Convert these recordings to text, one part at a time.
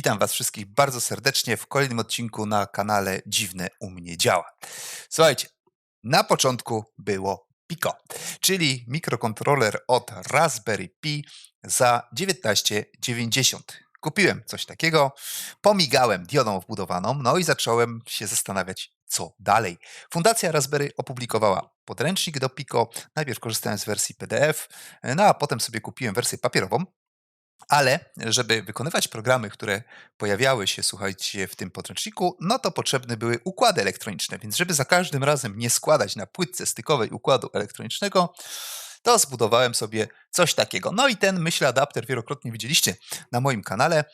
Witam Was wszystkich bardzo serdecznie w kolejnym odcinku na kanale Dziwne u mnie działa. Słuchajcie, na początku było Pico, czyli mikrokontroler od Raspberry Pi za 1990. Kupiłem coś takiego, pomigałem diodą wbudowaną, no i zacząłem się zastanawiać, co dalej. Fundacja Raspberry opublikowała podręcznik do Pico. Najpierw korzystałem z wersji PDF, no a potem sobie kupiłem wersję papierową. Ale żeby wykonywać programy, które pojawiały się, słuchajcie, w tym podręczniku, no to potrzebne były układy elektroniczne. Więc żeby za każdym razem nie składać na płytce stykowej układu elektronicznego, to zbudowałem sobie coś takiego. No i ten, myślę, adapter wielokrotnie widzieliście na moim kanale.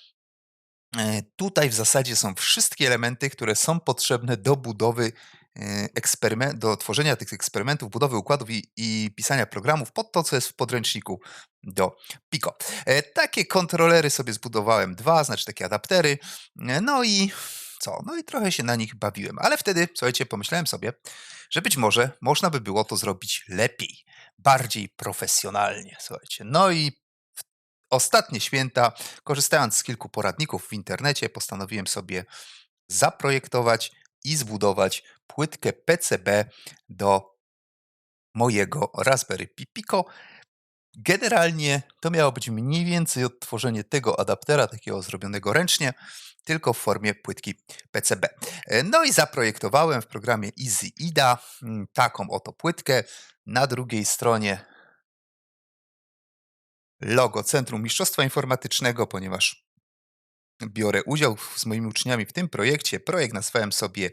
E, Tutaj w zasadzie są wszystkie elementy, które są potrzebne do budowy e, eksperymen- do tworzenia tych eksperymentów, budowy układów i, i pisania programów pod to, co jest w podręczniku do Pico. E, Takie kontrolery sobie zbudowałem dwa, znaczy takie adaptery. E, No i co? No i trochę się na nich bawiłem. Ale wtedy, słuchajcie, pomyślałem sobie, że być może można by było to zrobić lepiej, bardziej profesjonalnie. Słuchajcie. No i ostatnie święta, korzystając z kilku poradników w internecie, postanowiłem sobie zaprojektować i zbudować płytkę PCB do mojego Raspberry Pi Pico. Generalnie to miało być mniej więcej odtworzenie tego adaptera, takiego zrobionego ręcznie, tylko w formie płytki PCB. No i zaprojektowałem w programie Easy IDA mm, taką oto płytkę. Na drugiej stronie logo Centrum Mistrzostwa Informatycznego, ponieważ biorę udział z moimi uczniami w tym projekcie. Projekt nazwałem sobie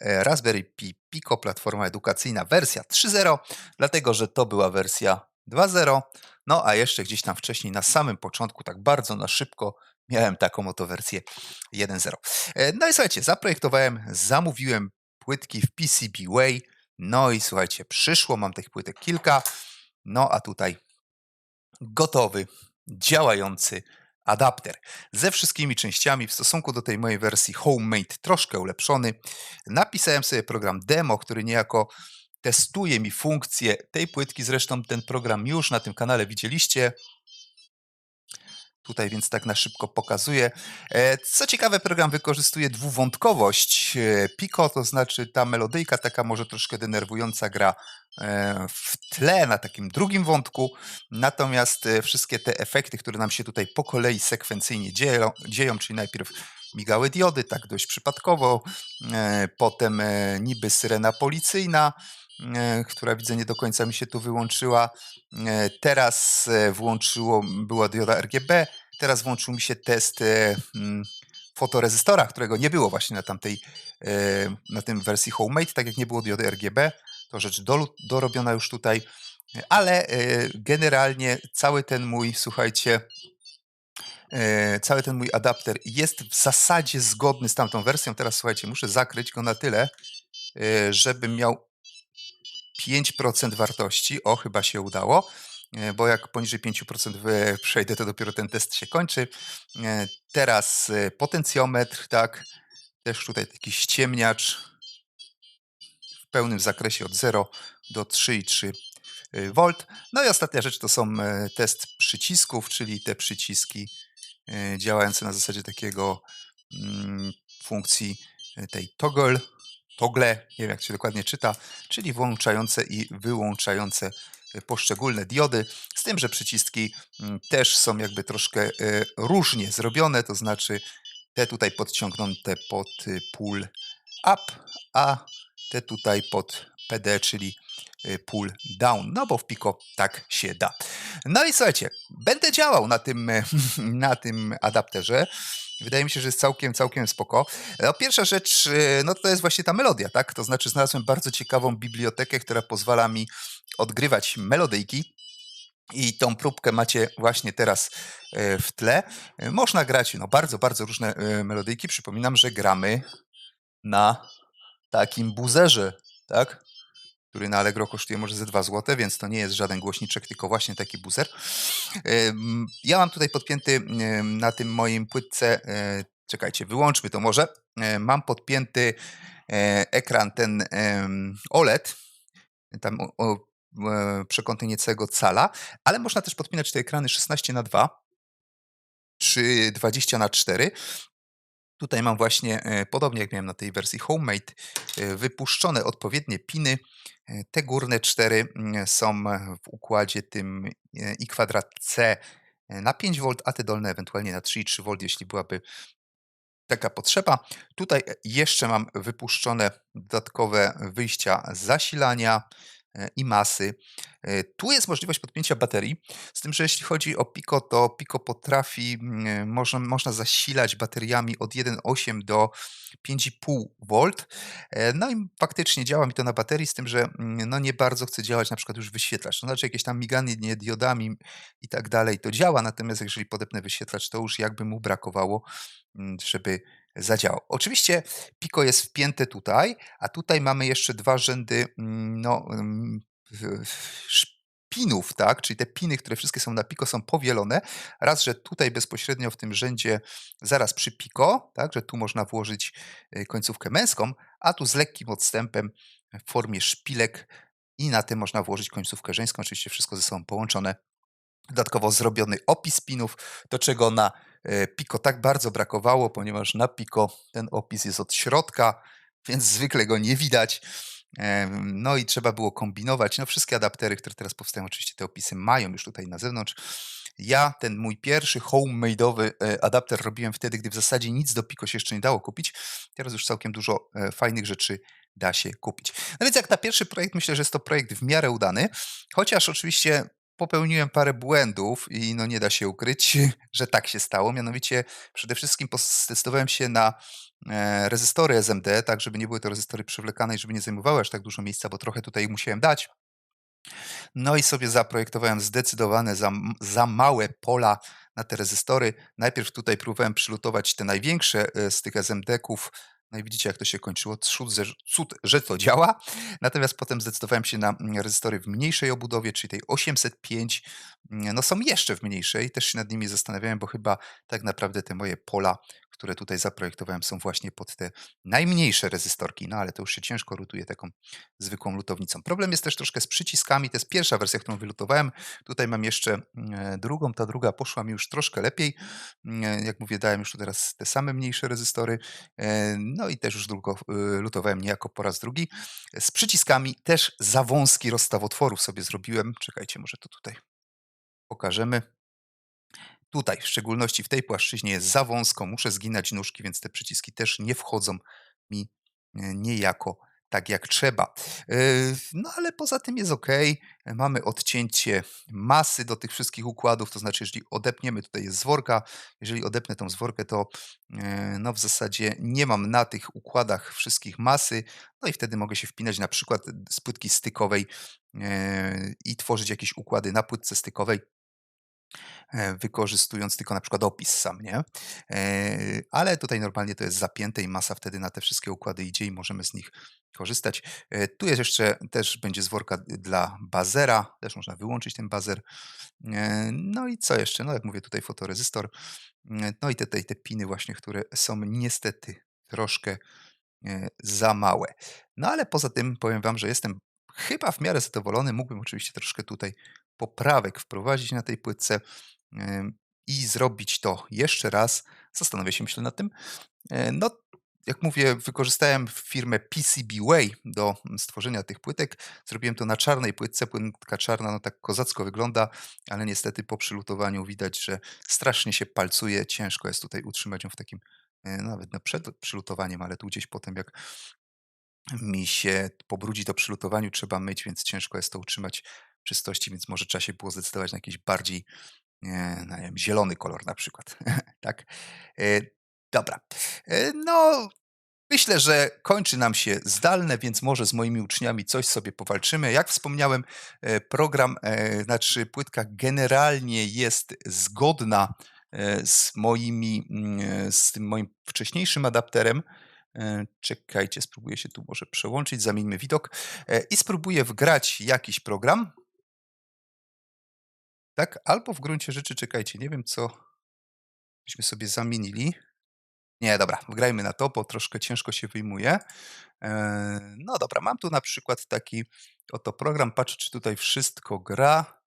e, Raspberry Pi Pico Platforma Edukacyjna wersja 3.0, dlatego że to była wersja 2.0. No a jeszcze gdzieś tam wcześniej, na samym początku, tak bardzo na szybko, miałem taką oto wersję 1.0. E, No i słuchajcie, zaprojektowałem, zamówiłem płytki w PCBWay. No i słuchajcie, przyszło, mam tych płytek kilka. No a tutaj gotowy, działający adapter ze wszystkimi częściami w stosunku do tej mojej wersji homemade, troszkę ulepszony. Napisałem sobie program demo, który niejako testuje mi funkcje tej płytki. Zresztą ten program już na tym kanale widzieliście. Tutaj więc tak na szybko pokazuję. E, Co ciekawe, program wykorzystuje dwuwątkowość e, Pico, to znaczy ta melodyjka taka może troszkę denerwująca gra e, w tle na takim drugim wątku, natomiast wszystkie te efekty, które nam się tutaj po kolei sekwencyjnie dzieją, dzieją czyli najpierw migały diody, tak dość przypadkowo, potem niby syrena policyjna, która widzę nie do końca mi się tu wyłączyła. E, Teraz e, włączyło, była dioda RGB, teraz włączył mi się test e, mm, fotorezystora, którego nie było właśnie na tamtej, e, na tym wersji homemade, tak jak nie było diody RGB, to rzecz dolu- dorobiona już tutaj, E, ale e, generalnie cały ten mój, słuchajcie, e, cały ten mój adapter jest w zasadzie zgodny z tamtą wersją. Teraz słuchajcie, muszę zakryć go na tyle, e, żebym miał 5% wartości. O, chyba się udało, e, bo jak poniżej 5% wy- przejdę, to dopiero ten test się kończy. E, Teraz e, potencjometr, tak, też tutaj taki ściemniacz w pełnym zakresie od 0 do 3,3 V. No i ostatnia rzecz to są test przycisków, czyli te przyciski działające na zasadzie takiego mm, funkcji tej toggle, toggle, nie wiem jak się dokładnie czyta, czyli włączające i wyłączające e, poszczególne diody, z tym, że przyciski mm, też są jakby troszkę e, różnie zrobione, to znaczy te tutaj podciągnięte pod y, pull up, a te tutaj pod PD, czyli y, pull down, no bo w Pico tak się da. No i słuchajcie, będę działał na tym, e, na tym adapterze. Wydaje mi się, że jest całkiem, całkiem spoko. No, pierwsza rzecz, e, no to jest właśnie ta melodia, tak? To znaczy znalazłem bardzo ciekawą bibliotekę, która pozwala mi odgrywać melodyjki. I tą próbkę macie właśnie teraz e, w tle. Można grać no, bardzo, bardzo różne melodyjki. Przypominam, że gramy na takim buzerze, tak? Który na Allegro kosztuje może ze 2 zł, więc to nie jest żaden głośniczek, tylko właśnie taki buzer. Em, Ja mam tutaj podpięty na tym moim płytce, e, czekajcie, wyłączmy to może. E, Mam podpięty e, ekran ten OLED, tam o, o przekątnej niecałego cala, ale można też podpinać te ekrany 16 na 2 czy 20 na 4 Tutaj mam właśnie, e, podobnie jak miałem na tej wersji homemade, e, wypuszczone odpowiednie piny. E, te górne 4 mm, są w układzie tym I kwadrat C na 5V, a te dolne ewentualnie na 3,3V, jeśli byłaby taka potrzeba. Tutaj jeszcze mam wypuszczone dodatkowe wyjścia zasilania i masy. E, Tu jest możliwość podpięcia baterii, z tym, że jeśli chodzi o Pico, to Pico potrafi, mm, można, można zasilać bateriami od 1,8 do 5,5V. E, No i faktycznie działa mi to na baterii, z tym, że mm, no nie bardzo chce działać na przykład już wyświetlacz. To znaczy jakieś tam miganie diodami i tak dalej, to działa, natomiast jeżeli podepnę wyświetlacz, to już jakby mu brakowało mm, żeby zadziałał. Oczywiście Pico jest wpięte tutaj, a tutaj mamy jeszcze dwa rzędy mm, no, mm, w- w- szpinów, tak? Czyli te piny, które wszystkie są na Pico, są powielone. Raz, że tutaj bezpośrednio w tym rzędzie, zaraz przy Pico, tak? Że tu można włożyć y, końcówkę męską, a tu z lekkim odstępem w formie szpilek i na tym można włożyć końcówkę żeńską. Oczywiście wszystko ze sobą połączone dodatkowo zrobiony opis pinów, do czego na Pico tak bardzo brakowało, ponieważ na Pico ten opis jest od środka, więc zwykle go nie widać. Em, No i trzeba było kombinować. No wszystkie adaptery, które teraz powstają, oczywiście te opisy mają już tutaj na zewnątrz. Ja ten mój pierwszy homemade'owy e, adapter robiłem wtedy, gdy w zasadzie nic do Pico się jeszcze nie dało kupić. Teraz już całkiem dużo e, fajnych rzeczy da się kupić. No więc jak na pierwszy projekt, myślę, że jest to projekt w miarę udany, chociaż oczywiście popełniłem parę błędów i no nie da się ukryć, że tak się stało. Mianowicie przede wszystkim zdecydowałem się na e, rezystory SMD, tak żeby nie były to rezystory przewlekane i żeby nie zajmowały aż tak dużo miejsca, bo trochę tutaj musiałem dać. No i sobie zaprojektowałem zdecydowane za, za małe pola na te rezystory. Najpierw tutaj próbowałem przylutować te największe e, z tych SMD-ków. No i widzicie, jak to się kończyło. Cud, że- cud, że to działa. Natomiast potem zdecydowałem się na mm, rezystory w mniejszej obudowie, czyli tej 805. Mm, No są jeszcze w mniejszej. Też się nad nimi zastanawiałem, bo chyba tak naprawdę te moje pola, które tutaj zaprojektowałem, są właśnie pod te najmniejsze rezystorki. No ale to już się ciężko rutuje taką zwykłą lutownicą. Problem jest też troszkę z przyciskami. To jest pierwsza wersja, którą wylutowałem. Tutaj mam jeszcze mm, drugą. Ta druga poszła mi już troszkę lepiej. Jak mówię, dałem już tu teraz te same mniejsze rezystory. E, No i też już długo y, lutowałem niejako po raz drugi. Z przyciskami też za wąski rozstaw otworów sobie zrobiłem. Czekajcie, może to tutaj pokażemy. Tutaj, w szczególności w tej płaszczyźnie jest za wąsko, muszę zginać nóżki, więc te przyciski też nie wchodzą mi e, niejako tak jak trzeba. E, No ale poza tym jest ok. Mamy odcięcie masy do tych wszystkich układów, to znaczy, jeżeli odepniemy, tutaj jest zworka, jeżeli odepnę tą zworkę, to e, no w zasadzie nie mam na tych układach wszystkich masy, no i wtedy mogę się wpinać na przykład z płytki stykowej e, i tworzyć jakieś układy na płytce stykowej wykorzystując tylko na przykład opis sam, nie? E, Ale tutaj normalnie to jest zapięte i masa wtedy na te wszystkie układy idzie i możemy z nich korzystać. E, Tu jest jeszcze też będzie zworka dla bazera, też można wyłączyć ten bazer. E, No i co jeszcze? No jak mówię tutaj fotorezystor. E, No i te, te, te piny właśnie, które są niestety troszkę e, za małe. No ale poza tym powiem Wam, że jestem chyba w miarę zadowolony. Mógłbym oczywiście troszkę tutaj poprawek wprowadzić na tej płytce i zrobić to jeszcze raz. Zastanowię się, myślę nad tym. E, No, jak mówię, wykorzystałem firmę PCBWay do stworzenia tych płytek. Zrobiłem to na czarnej płytce. Płytka czarna no tak kozacko wygląda, ale niestety po przylutowaniu widać, że strasznie się palcuje. Ciężko jest tutaj utrzymać ją w takim, e, nawet no przed przylutowaniem, ale tu gdzieś potem jak mi się pobrudzi to przy lutowaniu, trzeba myć, więc ciężko jest to utrzymać czystości, więc może trzeba się było zdecydować na jakiś bardziej, no nie wiem, zielony kolor na przykład, tak? E, dobra. E, no, myślę, że kończy nam się zdalne, więc może z moimi uczniami coś sobie powalczymy. Jak wspomniałem, e, program, znaczy płytka generalnie jest zgodna z moimi, mm, z tym moim wcześniejszym adapterem, Czekajcie, spróbuję się tu może przełączyć, zamieńmy widok i spróbuję wgrać jakiś program. Tak, albo w gruncie rzeczy, czekajcie, nie wiem co byśmy sobie zamienili. Nie, dobra, wgrajmy na to, bo troszkę ciężko się wyjmuje. E, No dobra, mam tu na przykład taki oto program, patrzę czy tutaj wszystko gra.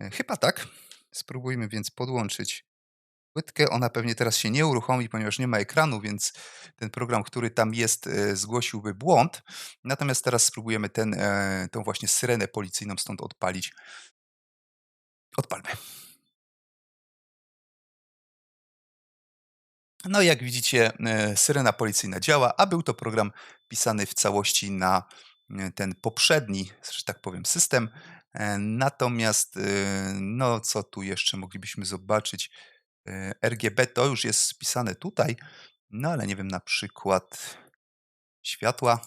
E, Chyba tak. Spróbujmy więc podłączyć Płytkę, ona pewnie teraz się nie uruchomi, ponieważ nie ma ekranu, więc ten program, który tam jest, e, zgłosiłby błąd. Natomiast teraz spróbujemy ten, tą właśnie syrenę policyjną stąd odpalić. Odpalmy. No i jak widzicie, e, syrena policyjna działa, a był to program pisany w całości na e, ten poprzedni, że tak powiem, system. E, Natomiast, no co tu jeszcze moglibyśmy zobaczyć? RGB to już jest spisane tutaj, no ale nie wiem, na przykład światła,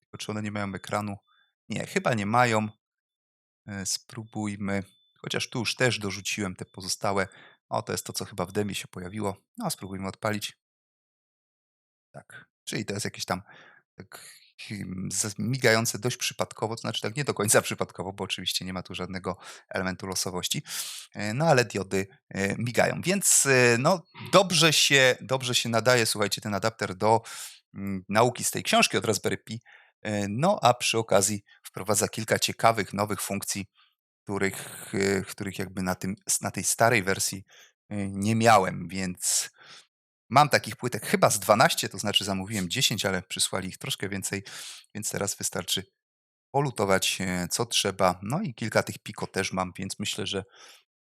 tylko czy one nie mają ekranu? Nie, chyba nie mają. Spróbujmy, chociaż tu już też dorzuciłem te pozostałe. O, to jest to, co chyba w demie się pojawiło. No, spróbujmy odpalić. Tak, czyli to jest jakieś tam tak hmm, migające dość przypadkowo, to znaczy tak nie do końca przypadkowo, bo oczywiście nie ma tu żadnego elementu losowości, e, no ale diody e, migają. Więc e, no dobrze się, dobrze się nadaje, słuchajcie, ten adapter do mm, nauki z tej książki od Raspberry Pi. No a przy okazji wprowadza kilka ciekawych nowych funkcji, których, e, których jakby na, tym, na tej starej wersji e, nie miałem, więc Mam takich płytek chyba z 12, to znaczy zamówiłem 10, ale przysłali ich troszkę więcej, więc teraz wystarczy polutować e, co trzeba. No i kilka tych Pico też mam, więc myślę, że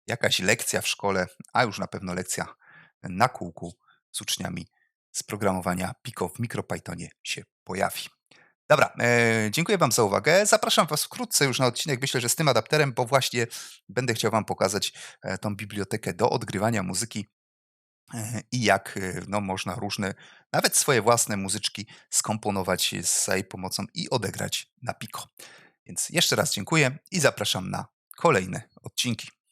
jakaś lekcja w szkole, a już na pewno lekcja na kółku z uczniami z programowania Pico w MicroPythonie się pojawi. Dobra, e, dziękuję Wam za uwagę. Zapraszam Was wkrótce już na odcinek, myślę, że z tym adapterem, bo właśnie będę chciał Wam pokazać e, tą bibliotekę do odgrywania muzyki e, i jak e, no, można różne, nawet swoje własne muzyczki skomponować z jej pomocą i odegrać na Pico. Więc jeszcze raz dziękuję i zapraszam na kolejne odcinki.